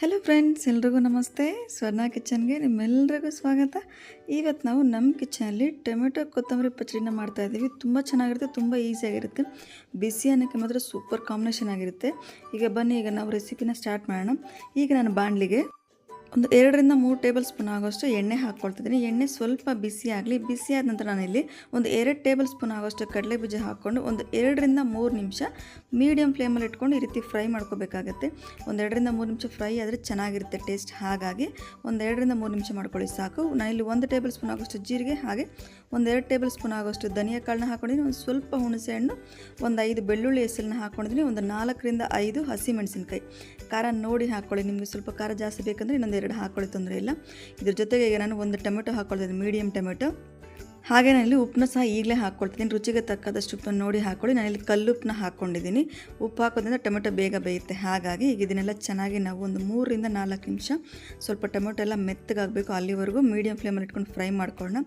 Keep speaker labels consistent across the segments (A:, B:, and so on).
A: Hello friends ಎಲ್ರಿಗೂ ನಮಸ್ತೆ. ಸ್ವರ್ಣ ಕಿಚನ್ಗೆ ನಿಮ್ಮೆಲ್ಲರಿಗೂ ಸ್ವಾಗತ. ಇವತ್ತು ನಾವು ನಮ್ಮ ಕಿಚನಲ್ಲಿ ಟೊಮೆಟೊ ಕೊತ್ತಂಬರಿ ಪಚ್ಚಡಿನ ಮಾಡ್ತಾ ಇದ್ದೀವಿ. ತುಂಬ ಚೆನ್ನಾಗಿರುತ್ತೆ, ತುಂಬ ಈಸಿಯಾಗಿರುತ್ತೆ ಬಿಸಿ ಅನ್ನಕ್ಕೆ ಮಾತ್ರ ಸೂಪರ್ ಕಾಂಬಿನೇಷನ್ ಆಗಿರುತ್ತೆ. ಈಗ ಬನ್ನಿ, ಈಗ ನಾವು ರೆಸಿಪಿನ ಸ್ಟಾರ್ಟ್ ಮಾಡೋಣ. ಈಗ ನಾನು ಬಾಣಲಿಗೆ ಒಂದು ಎರಡರಿಂದ ಮೂರು ಟೇಬಲ್ ಸ್ಪೂನ್ ಆಗೋಷ್ಟು ಎಣ್ಣೆ ಹಾಕ್ಕೊಳ್ತಿದ್ದೀನಿ. ಎಣ್ಣೆ ಸ್ವಲ್ಪ ಬಿಸಿ ಆಗಲಿ, ಬಿಸಿ ಆದ ನಂತರ ನಾನಿಲ್ಲಿ ಒಂದು ಎರಡು ಟೇಬಲ್ ಸ್ಪೂನ್ ಆಗೋಷ್ಟು ಕಡಲೆ ಬೀಜ ಹಾಕ್ಕೊಂಡು ಒಂದು ಎರಡರಿಂದ ಮೂರು ನಿಮಿಷ ಮೀಡಿಯಮ್ ಫ್ಲೇಮಲ್ಲಿ ಇಟ್ಕೊಂಡು ಈ ರೀತಿ ಫ್ರೈ ಮಾಡ್ಕೋಬೇಕಾಗತ್ತೆ. ಒಂದು ಎರಡರಿಂದ ಮೂರು ನಿಮಿಷ ಫ್ರೈ ಆದರೆ ಚೆನ್ನಾಗಿರುತ್ತೆ ಟೇಸ್ಟ್. ಹಾಗಾಗಿ ಒಂದು ಎರಡರಿಂದ ಮೂರು ನಿಮಿಷ ಮಾಡ್ಕೊಳ್ಳಿ ಸಾಕು. ನಾನಿಲ್ಲಿ ಒಂದು ಟೇಬಲ್ ಸ್ಪೂನ್ ಆಗೋಷ್ಟು ಜೀರಿಗೆ, ಹಾಗೆ ಒಂದು ಎರಡು ಟೇಬಲ್ ಸ್ಪೂನ್ ಆಗೋಷ್ಟು ಧನಿಯಾ ಕಾಳನ್ನ ಹಾಕೊಂಡಿದ್ದೀನಿ. ಒಂದು ಸ್ವಲ್ಪ ಹುಣಸೆ ಹಣ್ಣು, ಒಂದು ಐದು ಬೆಳ್ಳುಳ್ಳಿ ಹೆಸರನ್ನ ಹಾಕ್ಕೊಂಡಿದ್ದೀನಿ ಒಂದು ನಾಲ್ಕರಿಂದ ಐದು ಹಸಿ ಮೆಣಸಿನ್ಕಾಯಿ. ಖಾರ ನೋಡಿ ಹಾಕ್ಕೊಳ್ಳಿ. ನಿಮಗೆ ಸ್ವಲ್ಪ ಖಾರ ಜಾಸ್ತಿ ಬೇಕಂದರೆ ಇನ್ನೊಂದು ಎರಡು ಹಾಕ್ಕೊಳ್ಳಿ ತೊಂದರೆ ಇಲ್ಲ. ಇದ್ರ ಜೊತೆಗೆ ಈಗ ನಾನು ಒಂದು ಟೊಮೆಟೊ ಹಾಕ್ಕೊಳ್ತಿದ್ದೀನಿ ಮೀಡಿಯಂ ಟೊಮೆಟೊ. ಹಾಗೆ ನಾನಿಲ್ಲಿ ಉಪ್ಪನ್ನ ಸಹ ಈಗಲೇ ಹಾಕ್ಕೊಳ್ತಿದ್ದೀನಿ ರುಚಿಗೆ ತಕ್ಕದಷ್ಟು ಉಪ್ಪನ್ನು ನೋಡಿ ಹಾಕ್ಕೊಳ್ಳಿ ನಾನಿಲ್ಲಿ ಕಲ್ಲುಪ್ಪನ್ನ ಹಾಕ್ಕೊಂಡಿದ್ದೀನಿ ಉಪ್ಪು ಹಾಕೋದ್ರಿಂದ ಟೊಮೆಟೊ ಬೇಗ ಬೇಯುತ್ತೆ. ಹಾಗಾಗಿ ಈಗ ಇದನ್ನೆಲ್ಲ ಚೆನ್ನಾಗಿ ನಾವು ಒಂದು ಮೂರರಿಂದ ನಾಲ್ಕು ನಿಮಿಷ ಸ್ವಲ್ಪ ಟೊಮೆಟೊ ಎಲ್ಲ ಮೆತ್ತಗಾಗಬೇಕು ಅಲ್ಲಿವರೆಗೂ. ಮೀಡಿಯಮ್ ಫ್ಲೇಮಲ್ಲಿ ಇಟ್ಕೊಂಡು ಫ್ರೈ ಮಾಡ್ಕೊಳ್ಳೋಣ.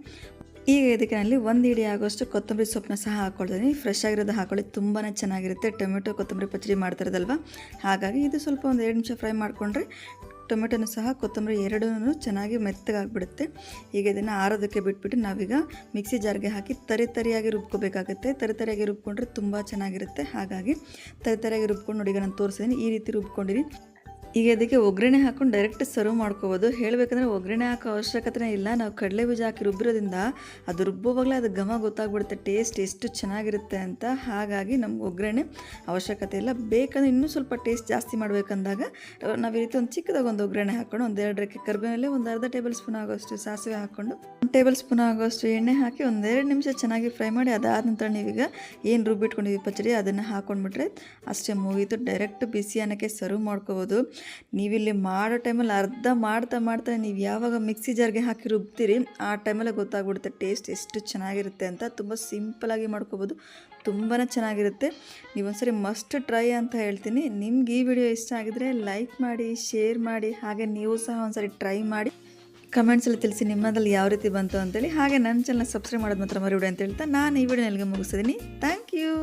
A: ಈಗ ಇದಕ್ಕೆ ನಾನು ಒಂದು ಇಡಿ ಆಗೋಷ್ಟು ಕೊತ್ತಂಬರಿ ಸೊಪ್ಪನ್ನ ಸಹ ಹಾಕ್ಕೊಳ್ತೀನಿ ಫ್ರೆಶ್ ಆಗಿರೋದು ಹಾಕೊಳ್ಳಿ. ತುಂಬಾ ಚೆನ್ನಾಗಿರುತ್ತೆ. ಟೊಮೆಟೊ, ಕೊತ್ತಂಬರಿ ಪಚ್ಚಡಿ ಮಾಡ್ತಾರದಲ್ವ ಹಾಗಾಗಿ ಇದು ಸ್ವಲ್ಪ ಒಂದು ಎರಡು ನಿಮಿಷ ಫ್ರೈ ಮಾಡಿಕೊಂಡ್ರೆ ಟೊಮೆಟೊನು ಸಹ ಕೊತ್ತಂಬರಿ ಎರಡೂ ಚೆನ್ನಾಗಿ ಮೆತ್ತಗಾಗ್ಬಿಡುತ್ತೆ. ಈಗ ಇದನ್ನು ಆರೋದಕ್ಕೆ ಬಿಟ್ಬಿಟ್ಟು ನಾವೀಗ ಮಿಕ್ಸಿ ಜಾರ್ಗೆ ಹಾಕಿ ತರಿ ತರಿಯಾಗಿ ರುಬ್ಕೋಬೇಕಾಗುತ್ತೆ. ತರಿ ತರಿಯಾಗಿ ರುಬ್ಕೊಂಡ್ರೆ ತುಂಬ ಚೆನ್ನಾಗಿರುತ್ತೆ. ಹಾಗಾಗಿ ತರಿ ತರಿಯಾಗಿ ರುಬ್ಕೊಂಡು ನೋಡಿ ನಾನು ತೋರಿಸಿದ್ದೀನಿ ಈ ರೀತಿ ರುಬ್ಕೊಂಡಿರಿ. ಈಗ ಇದಕ್ಕೆ ಒಗ್ಗರಣೆ ಹಾಕೊಂಡು ಡೈರೆಕ್ಟ್ ಸರ್ವ್ ಮಾಡ್ಕೋಬೋದು. ಹೇಳಬೇಕಂದ್ರೆ ಒಗ್ಗರಣೆ ಹಾಕೋ ಅವಶ್ಯಕತೆ ಇಲ್ಲ. ನಾವು ಕಡಲೆ ಬೀಜ ಹಾಕಿ ರುಬ್ಬಿರೋದ್ರಿಂದ ಅದು ರುಬ್ಬೋವಾಗಲೇ ಅದು ಘಮ ಗೊತ್ತಾಗ್ಬಿಡುತ್ತೆ. ಟೇಸ್ಟ್ ಎಷ್ಟು ಚೆನ್ನಾಗಿರುತ್ತೆ ಅಂತ. ಹಾಗಾಗಿ ನಮ್ಗೆ ಒಗ್ಗರಣೆ ಅವಶ್ಯಕತೆ ಇಲ್ಲ. ಬೇಕಂದ್ರೆ ಇನ್ನೂ ಸ್ವಲ್ಪ ಟೇಸ್ಟ್ ಜಾಸ್ತಿ ಮಾಡಬೇಕಂದಾಗ, ನಾವು ರೀತಿ ಒಂದು ಚಿಕ್ಕದಾಗ ಒಂದು ಒಗ್ಗರಣೆ ಹಾಕ್ಕೊಂಡು ರೆಕ್ಕೆ ಕರ್ಬೇವಲ್ಲಿ ಒಂದು ಅರ್ಧ ಟೇಬಲ್ ಸ್ಪೂನ್ ಆಗೋಷ್ಟು ಸಾಸಿವೆ ಹಾಕ್ಕೊಂಡು ಒಂದು ಟೇಬಲ್ ಸ್ಪೂನ್ ಆಗೋಷ್ಟು ಎಣ್ಣೆ ಹಾಕಿ ಒಂದೆರಡು ನಿಮಿಷ ಚೆನ್ನಾಗಿ ಫ್ರೈ ಮಾಡಿ ಅದಾದ ನಂತರ ನೀವೀಗ ಏನು ರುಬ್ಬಿಟ್ಕೊಂಡಿದ್ದೀವಿ ಪಚಡಿ ಅದನ್ನು ಹಾಕ್ಕೊಂಡ್ಬಿಟ್ರೆ ಅಷ್ಟೇ ಮುಗೀತು. ಡೈರೆಕ್ಟ್ ಬಿಸಿ ಅನ್ನಕ್ಕೆ ಸರ್ವ್ ಮಾಡ್ಕೋಬೋದು. ನೀವಿಲ್ಲಿ ಮಾಡೋ ಟೈಮಲ್ಲಿ ಅರ್ಧ ಮಾಡ್ತಾ ಮಾಡ್ತಾ ನೀವು ಯಾವಾಗ ಮಿಕ್ಸಿ ಜಾರ್ಗೆ ಹಾಕಿ ರುಬ್ತೀರಿ, ಆ ಟೈಮಲ್ಲೇ ಗೊತ್ತಾಗ್ಬಿಡುತ್ತೆ ಟೇಸ್ಟ್ ಎಷ್ಟು ಚೆನ್ನಾಗಿರುತ್ತೆ ಅಂತ. ತುಂಬ ಸಿಂಪಲಾಗಿ ಮಾಡ್ಕೋಬೋದು ತುಂಬಾ ಚೆನ್ನಾಗಿರುತ್ತೆ. ನೀವೊಂದ್ಸರಿ ಮಸ್ಟ್ ಟ್ರೈ ಅಂತ ಹೇಳ್ತೀನಿ. ನಿಮ್ಗೆ ಈ ವಿಡಿಯೋ ಇಷ್ಟ ಆಗಿದರೆ ಲೈಕ್ ಮಾಡಿ, ಶೇರ್ ಮಾಡಿ, ಹಾಗೆ ನೀವು ಸಹ ಒಂದ್ಸರಿ ಟ್ರೈ ಮಾಡಿ. ಕಮೆಂಟ್ಸಲ್ಲಿ ತಿಳಿಸಿ ನಿಮ್ಮದಲ್ಲಿ ಯಾವ ರೀತಿ ಬಂತು ಅಂತೇಳಿ. ಹಾಗೆ ನನ್ನ ಚಾನಲ್ ಸಬ್ಸ್ಕ್ರೈಬ್ ಮಾಡೋದು ಮಾತ್ರ ಮರಿಬಿಡಿ ಅಂತ ಹೇಳ್ತಾ ನಾನು ಈ ವಿಡಿಯೋ ನಿಮಗೆ ಮುಗಿಸಿದ್ದೀನಿ ಥ್ಯಾಂಕ್ ಯು